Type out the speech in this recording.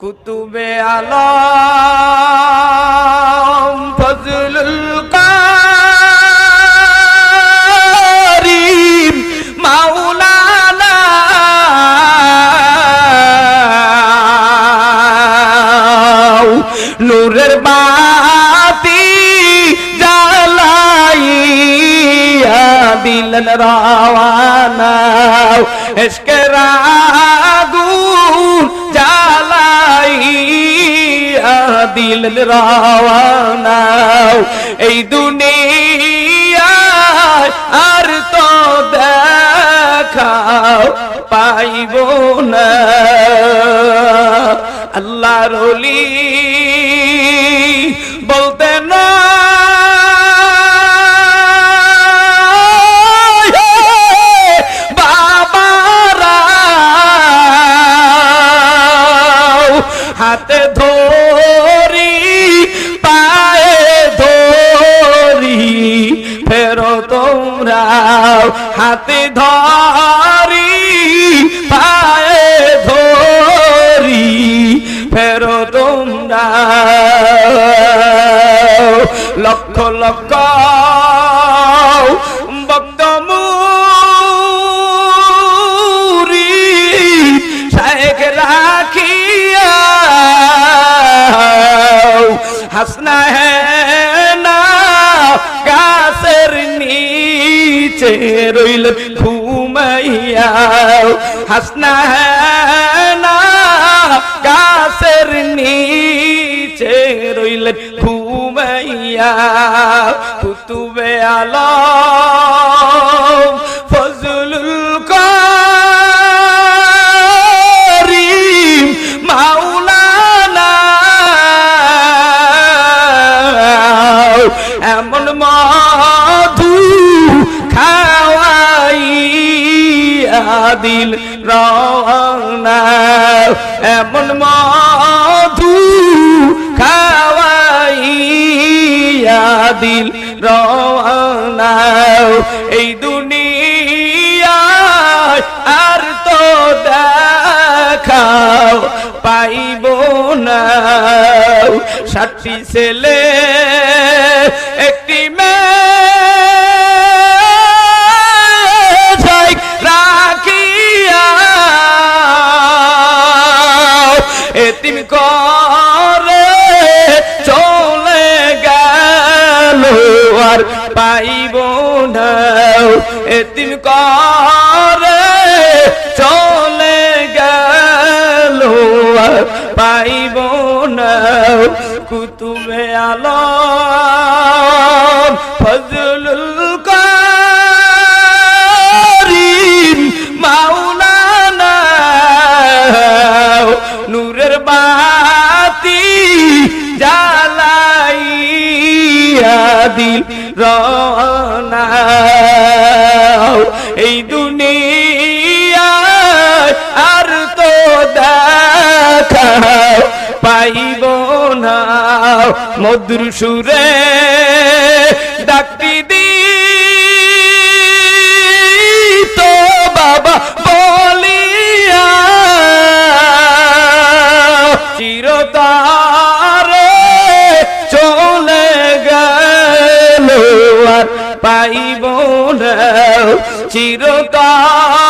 কুতুবে আলম ফজলুল কারিম মাওলানা নূরের বাতি জ্বালাইয়া দিলেন রাওয়ানা। এসকের আগুন দিলেন রাওয়ানা। এই দুনিয়ায় আর তো দেখাও পাইব না। আল্লাহ রলি বলতে হাতে ধরি হাতে ধরি পায়ে ধরি ফেরো তোমরা। লক্ষ লক্ষ রাখিয়া হাসনা হে নিচে রইল ঘুমাইয়া। হাসনা না গাছের নিচে রইল ঘুমাইয়া। কুতুবে আলম দিল রওনা। এমন মধু খাওয়াইয়া দিল রওনা। এই দুনিয়ায় আর তো দেখাও পাইব না। ষাটটি ছেলে, একটি মেয়ে আর পাইব না। এদিন করে চলে গেল পাইব না। কুতুবে আলো ফজলুল দিল রনা এই দুনিয়া আর তো দেখা পাইব না। মধুর সুরে ডাকটি দি। তো বাবা পাইব না চিরতারে